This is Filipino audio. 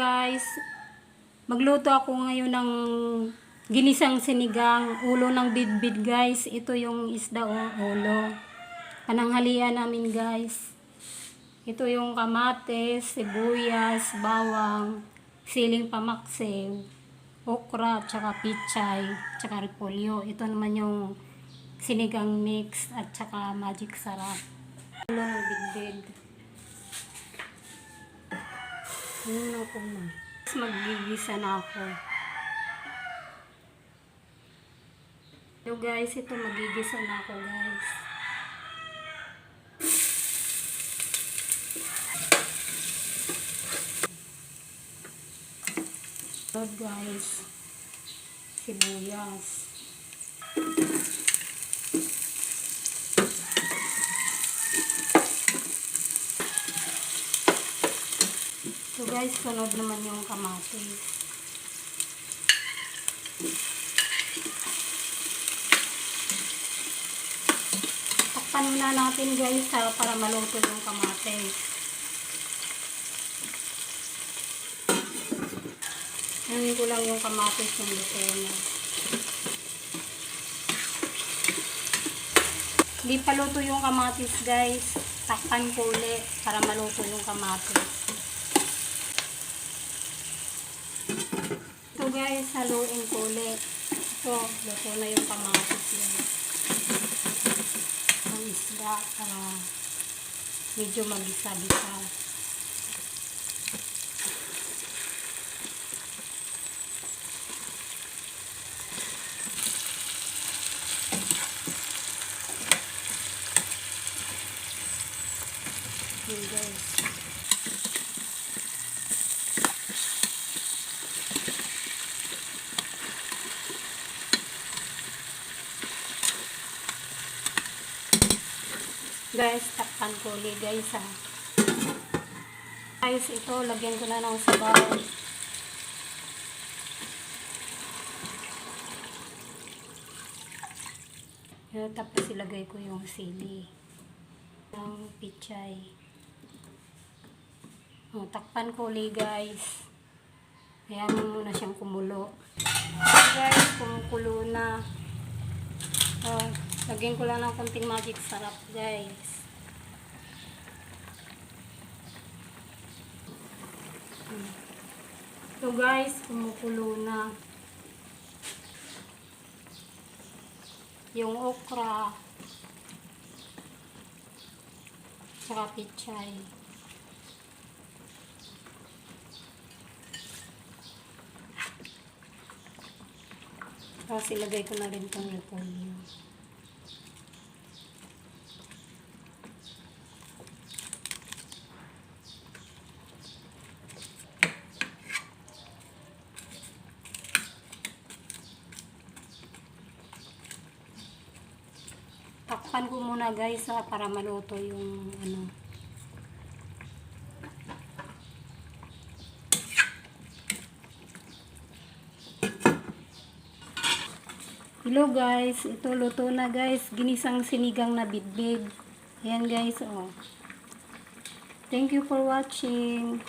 guys, magluto ako ngayon ng ginisang sinigang, ulo ng bidbid guys. Ito yung isda o ulo. Pananghalian namin guys. Ito yung kamates, sibuyas, bawang, siling pamaksiw, okra, tsaka pichay, tsaka repolyo. Ito naman yung sinigang mix at tsaka magic sarap. Ulo ng bidbid. Na ako? Mas Magigisa na ako. So guys, ito magigisa na ako guys. So guys, sibuyas. So guys, sunod naman yung kamatis. Takpan muna natin guys ha, para maluto yung kamatis. Ngayon ko lang yung kamatis yung luto na. Hindi pa yung kamatis guys. Takpan ko ulit para maluto yung kamatis. Ito guys, haluin ko ulit. Ito, luto na yung kamatis guys. Ang isda para medyo magisa-bisa. Yun guys. Guys, takpan ko ulit guys ha. Guys, ito, lagyan ko na ng sabaw. Yan, tapos ilagay ko yung sili. Ng pichay. O, takpan ko ulit guys. Ayan muna siyang kumulo. So guys, kumukulo na. Oh, lagyan ko lang ng konting magic sarap, guys. So guys, kumukulo na. Yung okra. Tsaka pichay. Tapos ilagay ko na rin itong repolyo. Takpan ko muna guys ha, para maluto yung ano. Hello guys, ito luto na guys, ginisang sinigang na bidbid. Ayan guys, oh. Thank you for watching.